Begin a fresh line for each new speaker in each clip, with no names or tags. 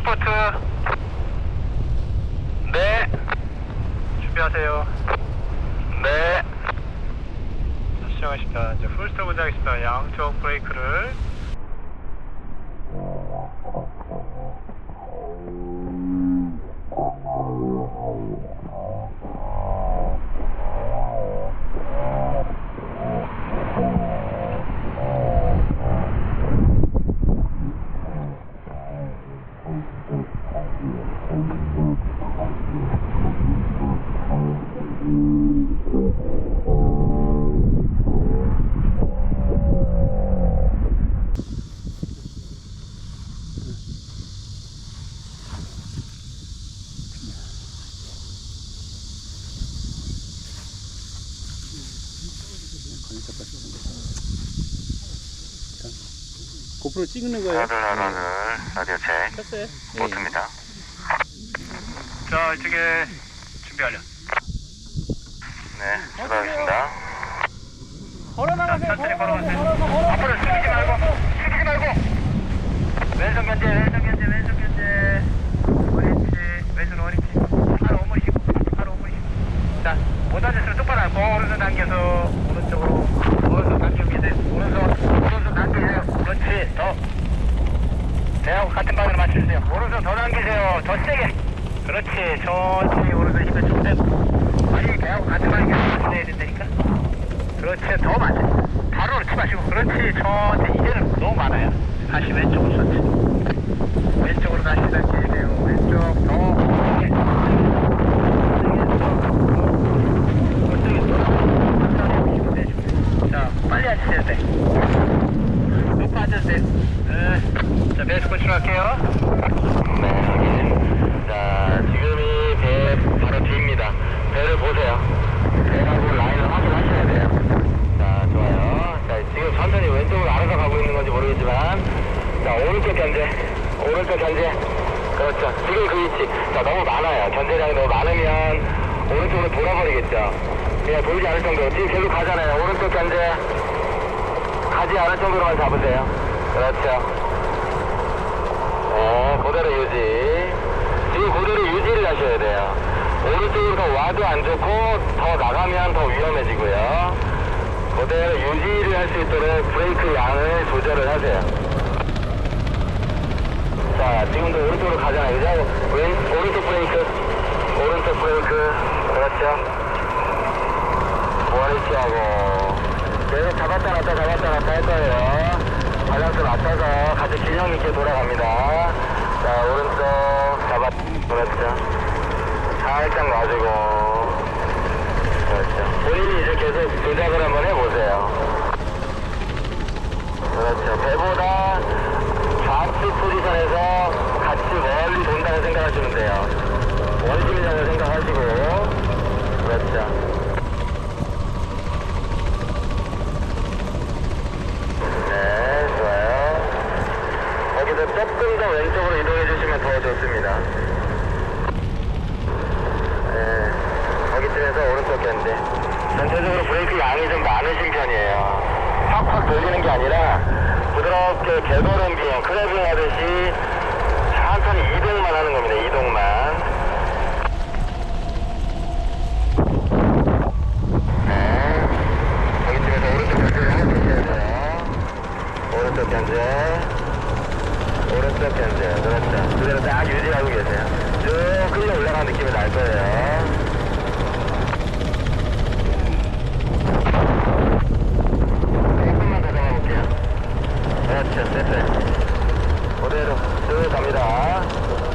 풀스포트. 네. 준비하세요. 네. 자, 시작하십니다. 이제 풀스톱 하겠습니다. 양쪽 브레이크를.
고프로 찍는 거예요?
하늘 라디오 체
켰어요?
보트입니다. 자, 이쪽에 준비 완료. 네, 출발하겠습니다.
걸어 나가세요.
천천히 걸어가세요. 앞으로 숙이지 말고, 숙이지 말고. 왼손 견제, 왼손 견제, 왼손 견제. 옳지, 왼손 옳지. 팔 오므리시고, 팔 오므리시고. 자, 못 앉았으면 똑바로 앉고, 오른손 당겨서, 오른쪽으로, 오른손 당깁니다. 오른손, 오른손. 배하고 같은 방향으로 맞춰주세요. 오른손 더 당기세요. 더 세게. 그렇지, 천천히 오른손 힘을 좀 빼고. 아니, 배하고 같은 방향으로 맞춰야 된다니까. 그렇지 더 많아 바로 넣지 마시고 그렇지 천천히 이제는 너무 많아요 다시 왼쪽으로 천천히 왼쪽으로 다시 돼요 왼쪽 더 세게 자 빨리 하셔야 돼 높아 앉으세요 네. 자 배수 건축할게요 네 확인 자 지금이 배 바로 뒤입니다 배를 보세요 배하고 라인을 확인하셔야 돼요 자 좋아요 자 지금 천천히 왼쪽으로 알아서 가고 있는 건지 모르겠지만 자 오른쪽 견제. 오른쪽 견제. 그렇죠. 지금 그 위치. 자 너무 많아요. 견제량이 너무 많으면 오른쪽으로 돌아버리겠죠. 그냥 돌지 않을 정도 지금 계속 가잖아요. 오른쪽 견제. 가지 않을 정도로만 잡으세요. 그렇죠. 네 그대로 유지. 지금 그대로 유지를 하셔야 돼요. 오른쪽으로 더 와도 안 좋고 더 나가면 더 위험해지고요 그대로 유지를 할 수 있도록 브레이크 양을 조절을 하세요. 자 지금도 오른쪽으로 가잖아요 그죠? 왼, 오른쪽 브레이크. 오른쪽 브레이크. 그렇죠? 원위치 하고. 계속 잡았다 놨다 잡았다 놨다 할 거예요. 밸런스 맞춰서 같이 균형 있게 돌아갑니다. 자 오른쪽 잡았 그렇죠? 살짝 놔주고 본인이 이제 계속 조작을 한번 해보세요. 그렇죠. 배보다 좌측 포지션에서 같이 멀리 돈다고 생각하시면 돼요 원심이라고 생각하시고 그렇죠 네, 좋아요. 거기서 조금 더 왼쪽으로 이동해 주시면 더 좋습니다. 네, 거기쯤에서 오른쪽 견제. 전체적으로 브레이크 양이 좀 많으신 편이에요. 확확 돌리는 게 아니라 부드럽게 개걸음 비행, 크래빙 하듯이 천천히 이동만 하는 겁니다. 이동만. 네. 오른쪽 견제. 오른쪽 견제. 그렇죠. 그대로 딱 유지하고 계세요. 쭉 끌려 올라가는 느낌이 날 거예요. 조금만 더 잡아볼게요. 그렇죠. 됐어요. 그대로 쭉 갑니다.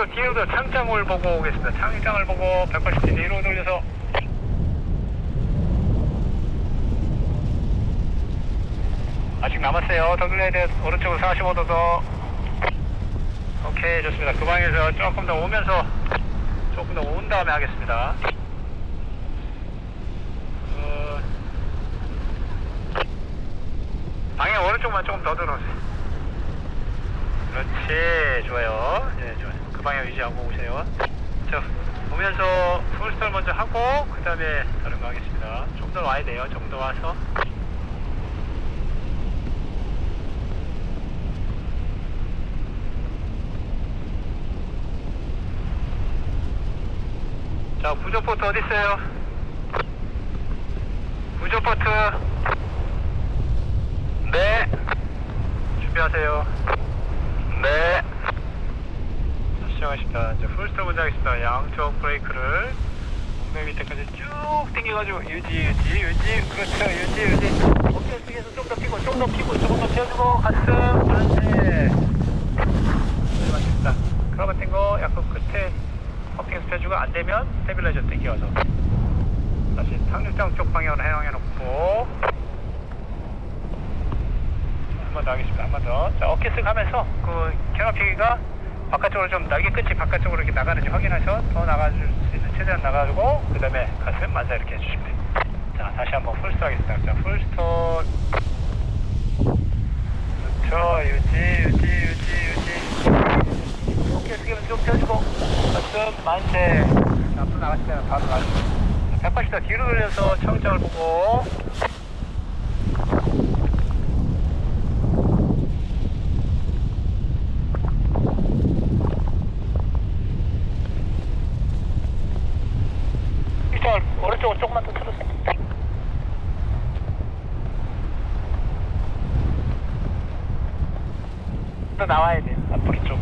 180도 뒤로 창장을 보고 오겠습니다. 창장을 보고 180도 뒤로 돌려서. 아직 남았어요. 더 돌려야 돼요. 오른쪽으로 45도 더. 오케이 좋습니다 그 방에서 조금 더 오면서 조금 더 온 다음에 하겠습니다 어, 방향 오른쪽만 조금 더 들어오세요 그렇지 좋아요 예 좋아요 그 방향 유지하고 오세요 자 오면서 풀스타를 먼저 하고 그 다음에 다른 거 하겠습니다 좀 더 와야 돼요 좀 더 와서 자, 부조포트 어디 있어요? 부조포트. 네. 준비하세요. 네. 자, 시작하십니다. 이제 풀스톱 먼저 하겠습니다. 양쪽 브레이크를 엉덩이 밑에까지 쭉 당겨가지고 유지, 유지, 유지. 그렇죠. 유지, 유지. 어깨 숙여서 좀더 피고, 좀 더 피고, 조금 더 펴주고, 가슴, 만세. 네, 맞습니다. 같은 거 약간 끝에 커핑에서 펴주고 안 되면 스테빌라이저 당겨서 다시 탕류장 쪽 방향으로 해양해 놓고 한 번 더 하겠습니다. 한 번 더. 자, 어깨 쓱 하면서 그 캐노피가 바깥쪽으로 좀 날개 끝이 바깥쪽으로 이렇게 나가는지 확인해서 더 나가줄 수 있는 최대한 나가지고 그 다음에 가슴 만사 이렇게 해주시면 돼요. 자, 다시 한번 풀스톱 하겠습니다. 자, 풀스톱 그렇죠. 유지, 유지, 유지, 유지. 어깨 숙이면 좀 펴주고 가슴 만세 앞으로 나가시면 바로 나가시면 180도 뒤로 돌려서 청장을 보고 이쪽을 오른쪽으로 조금만 더 틀어주세요 또 나와야 돼요 앞으로 좀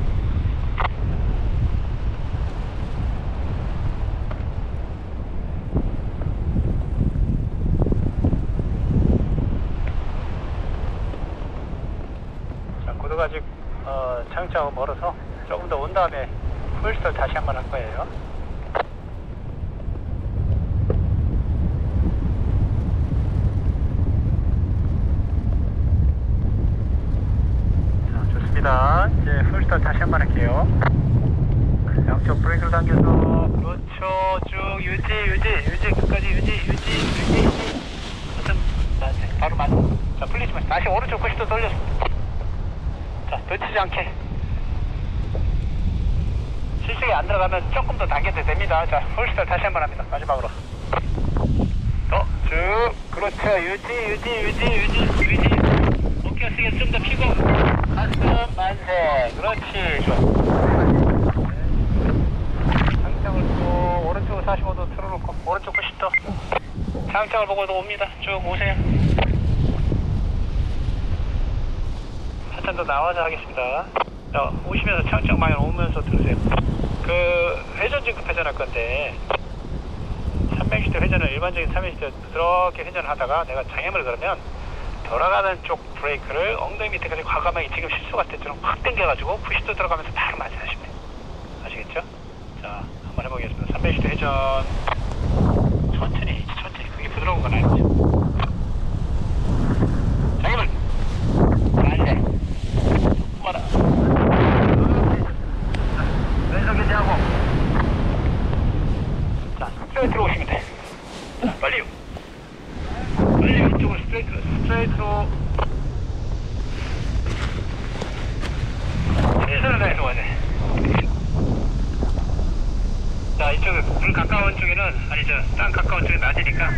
자, 고도가 아직 어, 차용차하고 멀어서 조금 더 온 다음에 풀스를 다시 한번 할 거예요. 자, 좋습니다. 이제 풀스를 다시 한번 할게요. 양쪽 브레이크를 당겨서 그렇죠. 쭉 유지, 유지, 유지, 끝까지 유지, 유지, 유지, 유지. 바로 만세. 자, 풀리지 마시고 다시 오른쪽 90도 돌려서. 자, 놓치지 않게. 실속이 안 들어가면 조금 더 당겨도 됩니다. 자, 풀스타 다시 한 번 합니다. 마지막으로. 더, 쭉. 그렇죠. 유지, 유지, 유지, 유지, 유지. 어깨 쓰게 좀 더 피고. 가슴, 만세. 그렇지. 좋아. 상장을 또 오른쪽으로 45도 틀어놓고, 오른쪽 90도. 상장을 보고도 옵니다. 쭉 오세요. 한잔 더 나와서 하겠습니다. 자, 오시면서 창정 방향 오면서 들으세요. 그 회전 진급회전 할 건데 300시대 회전을 일반적인 300시대 그렇게 회전을 하다가 내가 장애물을 걸으면 돌아가는 쪽 브레이크를 엉덩이 밑에까지 과감하게 지금 실수가 때처럼 확 당겨가지고 푸시도 들어가면서 바로 맞이하시면 돼요. 아시겠죠? 자, 한번 해보겠습니다. 300시대 회전 천천히 천천히 그게 부드러운 건 아니죠. 장애물 안돼 뭐라 왼손 견제하고 자 스트레이트로 오시면 돼 자, 빨리요 빨리 왼쪽으로 스트레이트로 최선을 다해서 와야 돼자 이쪽에 물 가까운 쪽에는 아니죠 땅 가까운 쪽에 낮으니까